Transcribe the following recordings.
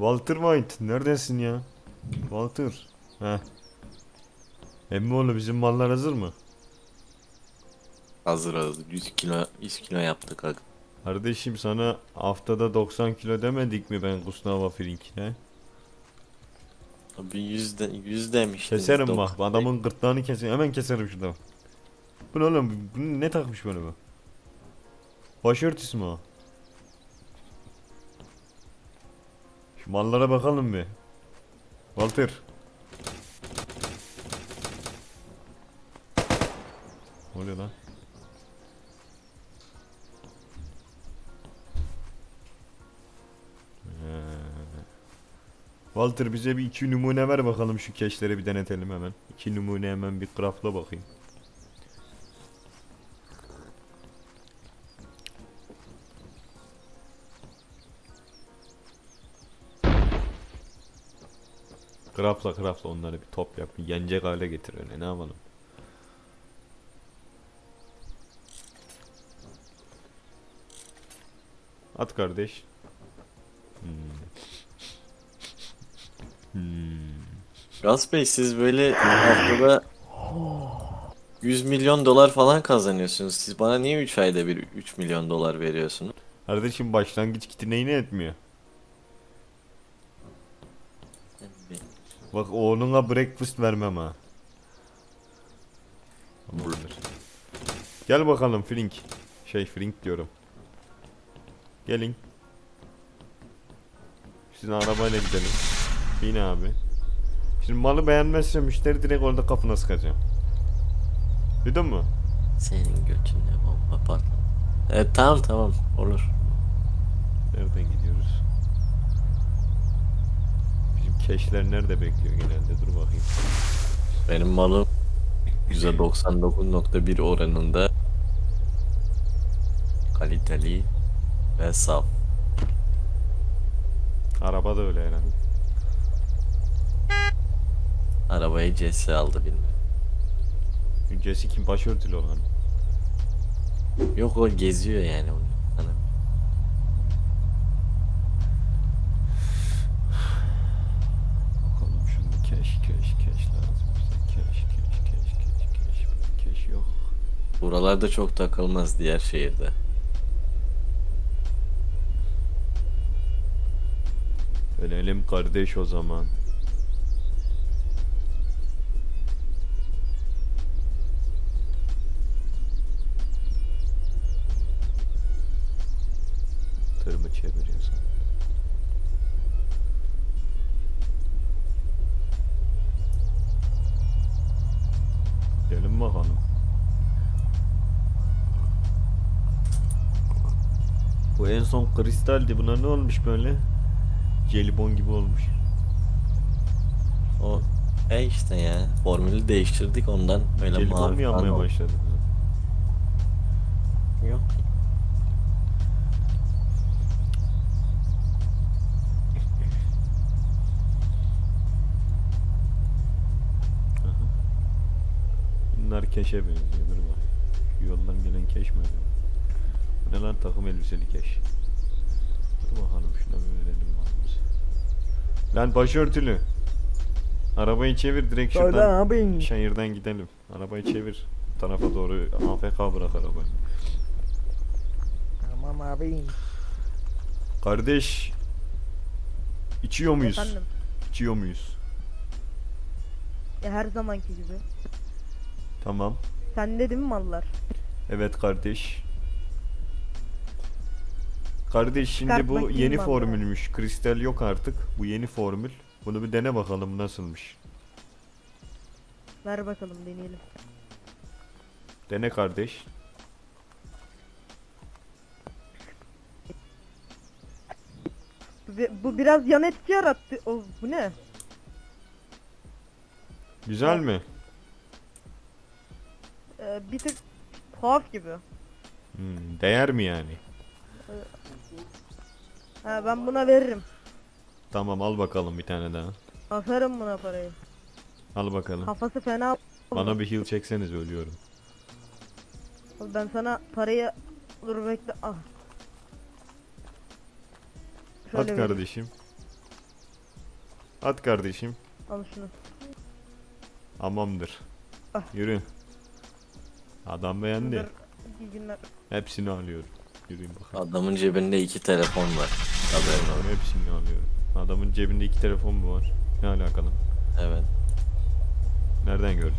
Walter White neredesin ya? Walter. Heh. Emmoğlu bizim mallar hazır mı? Hazır hazır. 100 kilo 100 kilo yaptık aga. Kardeşim sana haftada 90 kilo demedik mi ben Gustavo Frink'ine? Abi 100 de 100 demiştiniz. Keserim bak adamın gırtlağını keserim hemen keserim şurada. Bu ne oğlum bu ne takmış böyle bu? Başörtüsü mü o? Mallara bakalım bir. Walter. Ne oluyor lan? Ee. Walter bize bir iki numune ver bakalım şu keşleri bir denetelim hemen. İki numune hemen bir craftla bakayım. Craftla craftla onları bir top yap. bir Yenecek hale getir öyle ne yapalım. At kardeş. Hmm. Hmm. Gaz Bey siz böyle haftada 100 milyon dolar falan kazanıyorsunuz. Siz bana niye 3 ayda bir 3 milyon dolar veriyorsunuz? Kardeşim başlangıç kiti neyine etmiyor? Bak oğluna breakfast vermem ha. Tamamdır. Gel bakalım Frink. Şey Frink diyorum. Gelin. Sizin arabayla gidelim. Bin abi. Şimdi malı beğenmezse müşteri direkt orada kafana sıkacağım. Duydun mu? Senin götünde bomba patladı. Evet tamam tamam olur. Nereden gidiyoruz? Keşler nerede bekliyor genelde? Dur bakayım. Benim malım %99.1 oranında kaliteli ve saf. Araba da öyle herhalde. Arabayı CS aldı bilmem. Jesse kim başörtülü olan? Yok o geziyor yani onu. Hani Bakalım şunu keş keş keş lazım bize. Keş keş keş keş keş. Böyle Keş yok. Buralarda çok takılmaz diğer şehirde. Ölelim kardeş o zaman. Tırmı çeviriyorsun. Gelin bakalım. Bu en son kristaldi. Buna ne olmuş böyle? Jelibon gibi olmuş. O e işte ya formülü değiştirdik ondan böyle Jelibon mavi mu yanmaya falan başladı? Yok. Bunlar keşe benziyor. Dur. Şu yoldan gelen keş mi acaba? Ne lan takım elbiseli keş. Dur bakalım şuna bir verelim malımızı. Lan başörtülü. Arabayı çevir direkt Şuradan abi. şehirden gidelim. Arabayı çevir. Bu tarafa doğru AFK bırak arabayı. Tamam abi. Kardeş. içiyor muyuz? Efendim. İçiyor muyuz? Ya her zamanki gibi. Tamam. Sende değil mi mallar? Evet kardeş. Kardeş şimdi Çıkart bu bakayım yeni vallahi. formülmüş. Kristal yok artık. Bu yeni formül. Bunu bir dene bakalım nasılmış. Ver bakalım deneyelim. Dene kardeş. Bu, bu biraz yan etki yarattı. O, bu ne? Güzel mi? Ee, bir tık tuhaf gibi. Hmm, değer mi yani? Ha, ben buna veririm. Tamam al bakalım bir tane daha. Atarım buna parayı. Al bakalım. Kafası fena. Bana bir heal çekseniz ölüyorum. Ben sana parayı... Dur bekle. Ah. At vereyim. kardeşim. At kardeşim. Al şunu. Tamamdır. Ah. Yürü. Adam beğendi. Bunlar İyi günler. Hepsini alıyorum. Yürüyün bakalım. Adamın cebinde iki telefon var. Haberin olsun. Hepsini alıyorum. Adamın cebinde iki telefon mu var? Ne alakalı? Evet. Nereden gördün?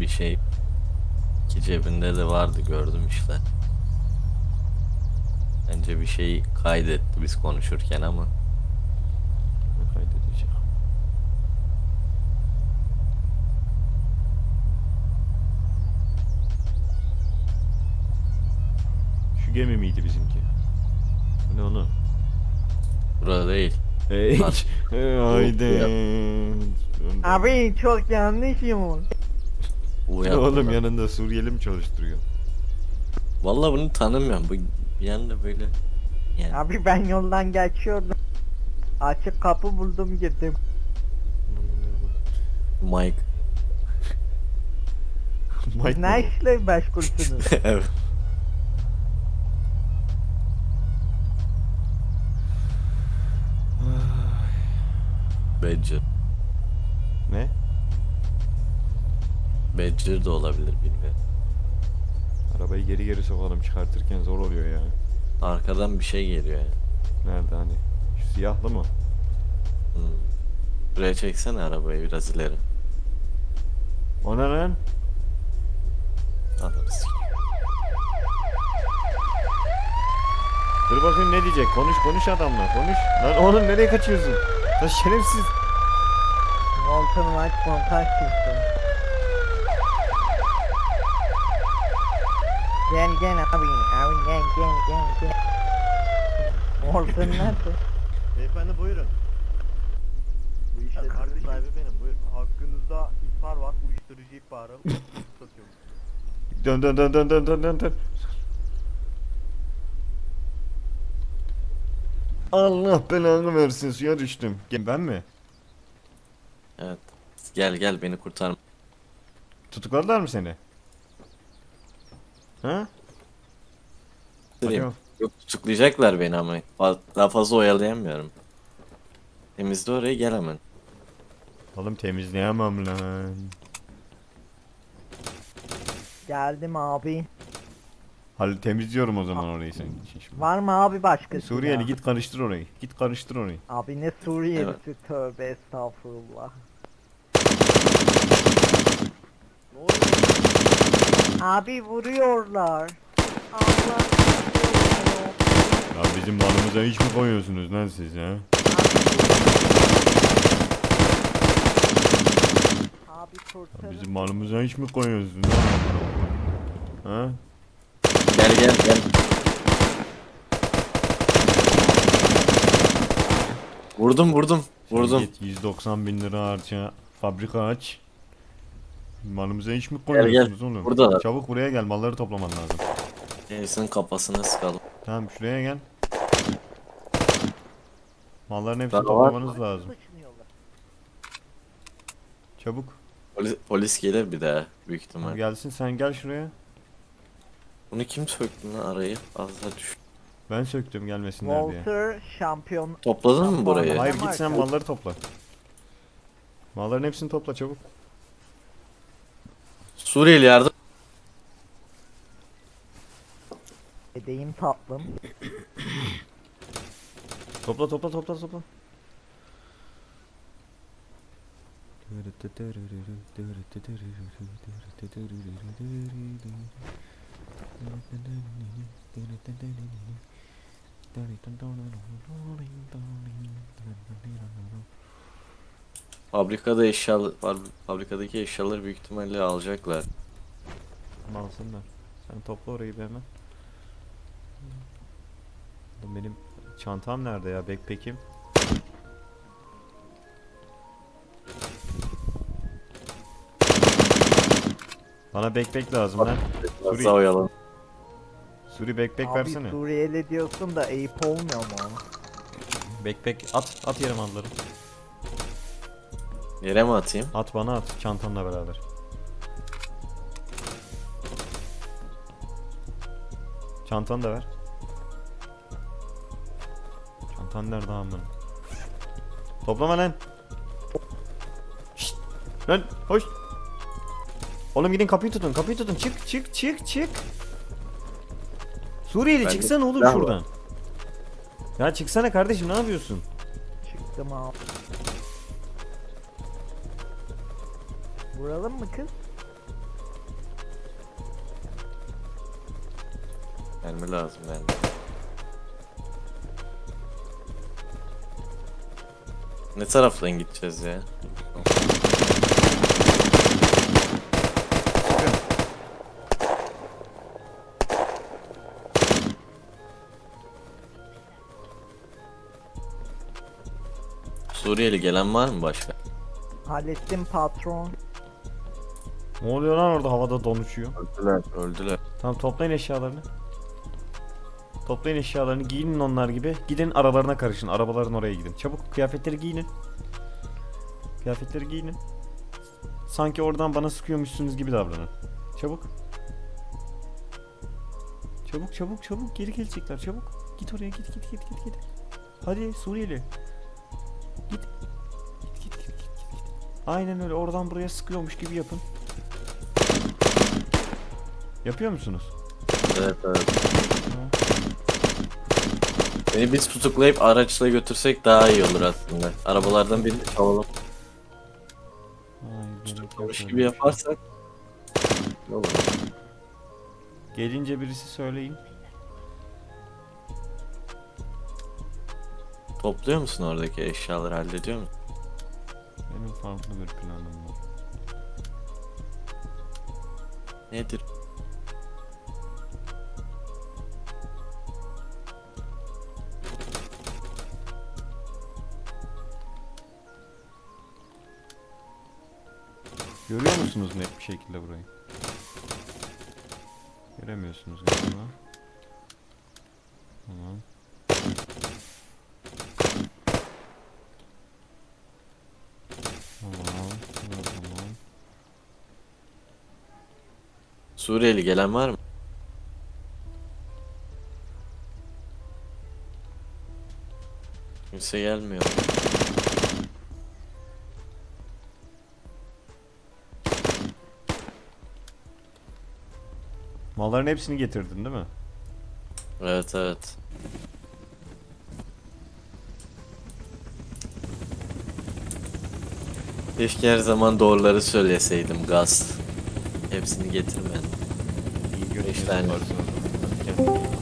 Bir şey. İki cebinde de vardı gördüm işte. Bence bir şey kaydetti biz konuşurken ama. Ne kaydedeceğim? Şu gemi miydi bizimki? Bu ne onu? Burada değil. Hey, Bak. haydi. Abi çok yanlış yumur. Uyan. Oğlum yanında Suriyeli mi çalıştırıyor? Vallahi bunu tanımıyorum. Bu bir anda böyle yani Abi ben yoldan geçiyordum. Açık kapı buldum girdim. Mike. Mike ne işle meşgulsünüz? evet. Badger. Ne? Badger de olabilir bilmiyorum. Arabayı geri geri sokalım çıkartırken zor oluyor ya. Arkadan bir şey geliyor ya. Nerede hani? Şu siyahlı mı? Hmm. Buraya çeksene arabayı biraz ileri. O ne lan? Sikeyim. Dur bakayım ne diyecek? Konuş konuş adamla konuş. Lan oğlum nereye kaçıyorsun? Lan şerefsiz. Walter White montaj çıktı. Gel gel abi, abi gel gel gel gel. Walter nerede? Beyefendi buyurun. Bu işletmenin sahibi benim buyurun. Hakkınızda ihbar var. Uyuşturucu ihbarı. Uyuşturucu satıyorum. Dön dön dön dön dön dön dön Allah belanı versin suya düştüm. Gel ben mi? Evet. Gel gel beni kurtar. Tutukladılar mı seni? Ha? Alo. Yok tutuklayacaklar beni ama Fa- daha fazla oyalayamıyorum. Temizle orayı gel hemen. Oğlum temizleyemem lan. Geldim abi. Hal temizliyorum o zaman orayı senin için şimdi. Var mı abi başkası? Suriyeli ya? git karıştır orayı. Git karıştır orayı. Abi ne Suriyelisi tövbe estağfurullah. Ne oluyor? Abi vuruyorlar. Allah vuruyor. Ya bizim malımıza hiç mi koyuyorsunuz lan siz ha? Abi Ya kurtarın. bizim malımıza hiç mi koyuyorsunuz lan? Ha? Gel gel gel. Vurdum vurdum. Vurdum. Git 190 bin lira harca fabrika aç. Malımıza hiç mi Gel, gel. koyuyorsunuz oğlum? Buradalar. Çabuk buraya gel malları toplaman lazım. Neyse'nin kafasına sıkalım. Tamam şuraya gel. Malların hepsini Daha var. toplamanız lazım. Taşınıyorlar. Çabuk. Polis, polis gelir bir daha büyük ihtimal. Gelsin sen gel şuraya. Bunu kim söktü lan arayı? Az daha düş. Ben söktüm gelmesinler diye. Walter şampiyon. Topladın mı burayı? Hayır git sen malları topla. Malların hepsini topla çabuk. Suriyeli yardım. Edeyim tatlım. Topla topla topla topla. Fabrikada eşyalar, fabrikadaki eşyaları büyük ihtimalle alacaklar. Alsınlar. Sen topla orayı bir hemen. Benim çantam nerede ya? Backpack'im. Bana backpack lazım lan. Daha oyalan. Suri backpack Abi versene. Suriyeli diyorsun da ayıp olmuyor mu? Backpack at at yere malları. Yere mi atayım? At bana at çantanla beraber. Çantanı da ver. Çantan nerede amına? Toplama lan. Lan hoş. Oğlum gidin kapıyı tutun kapıyı tutun çık çık çık çık. Suriyeli Ben de çıksana oğlum var. şuradan. Ya çıksana kardeşim ne yapıyorsun? Çıktım abi. Vuralım mı kız? Gelme lazım yani. Ne taraftan gideceğiz ya? Suriyeli gelen var mı başka? Hallettim patron. Ne oluyor lan orada havada don uçuyor. Öldüler. Öldüler. Tamam toplayın eşyalarını. Toplayın eşyalarını giyinin onlar gibi. Gidin aralarına karışın. Arabaların oraya gidin. Çabuk kıyafetleri giyinin. Kıyafetleri giyinin. Sanki oradan bana sıkıyormuşsunuz gibi davranın. Çabuk. Çabuk çabuk çabuk geri gelecekler çabuk. Git oraya git git git git git. Hadi Suriyeli. Git. Git git git git git. Aynen öyle oradan buraya sıkıyormuş gibi yapın. Yapıyor musunuz? Evet evet. Beni biz tutuklayıp araçla götürsek daha iyi olur aslında. Arabalardan birini çalalım. Ay, gerek Tutuklamış öyle gibi şey. yaparsak. Ne olur? Gelince birisi söyleyin. Topluyor musun oradaki eşyaları hallediyor musun? Benim farklı bir planım var. Nedir? Görüyor musunuz net bir şekilde burayı? Göremiyorsunuz galiba. Tamam. Tamam. tamam. Suriyeli gelen var mı? Kimse gelmiyor. Malların hepsini getirdin değil mi? Evet evet. Keşke her zaman doğruları söyleseydim gaz. Hepsini getirmedim. İyi Beş görünüyor tane. varsın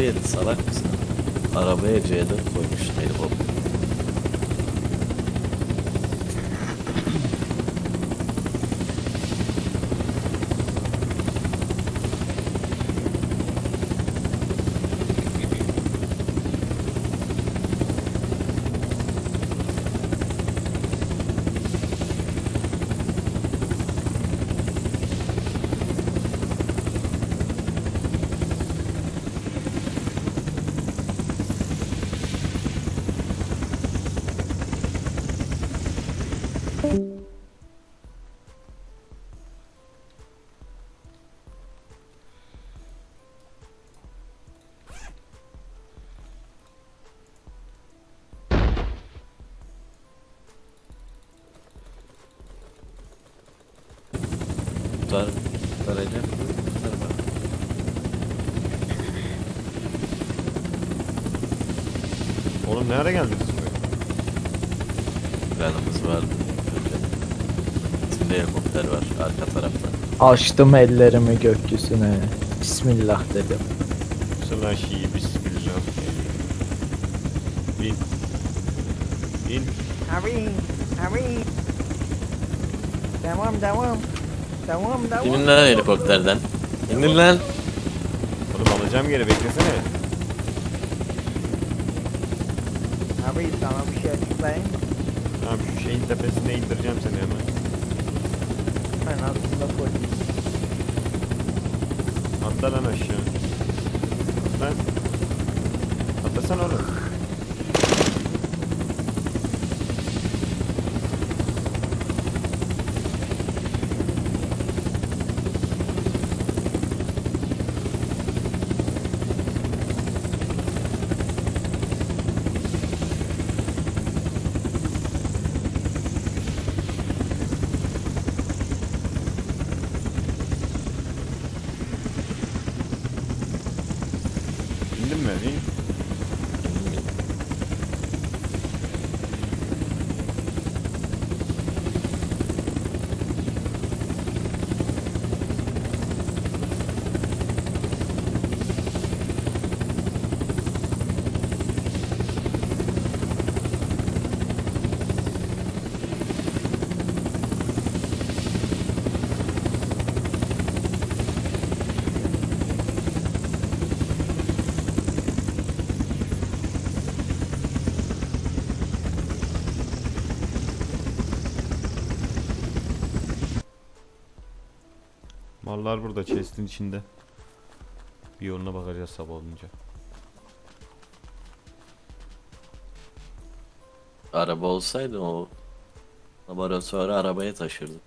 Suriyeli salak mısın? Arabaya C4 koymuş helikopter. Tutar bak. Oğlum ne ara geldiniz buraya? Planımız vardı. İçinde helikopter var arka tarafta. Açtım ellerimi gökyüzüne. Bismillah dedim. Selaşi bismillah. İn. İn. Hurry, hurry. Devam, devam. Devam, devam. İnin lan helikopterden. İnin lan. Oğlum alacağım geri beklesene. Abi sana bir şey açıklayayım? Tamam şu şeyin tepesine indireceğim seni hemen. Ben aslında polis. Atla lan aşağı. Lan. Atlasana oğlum. İndin mi? İn. Mallar burada chest'in içinde. Bir yoluna bakacağız sabah olunca. Araba olsaydı o laboratuvarı arabaya taşırdım.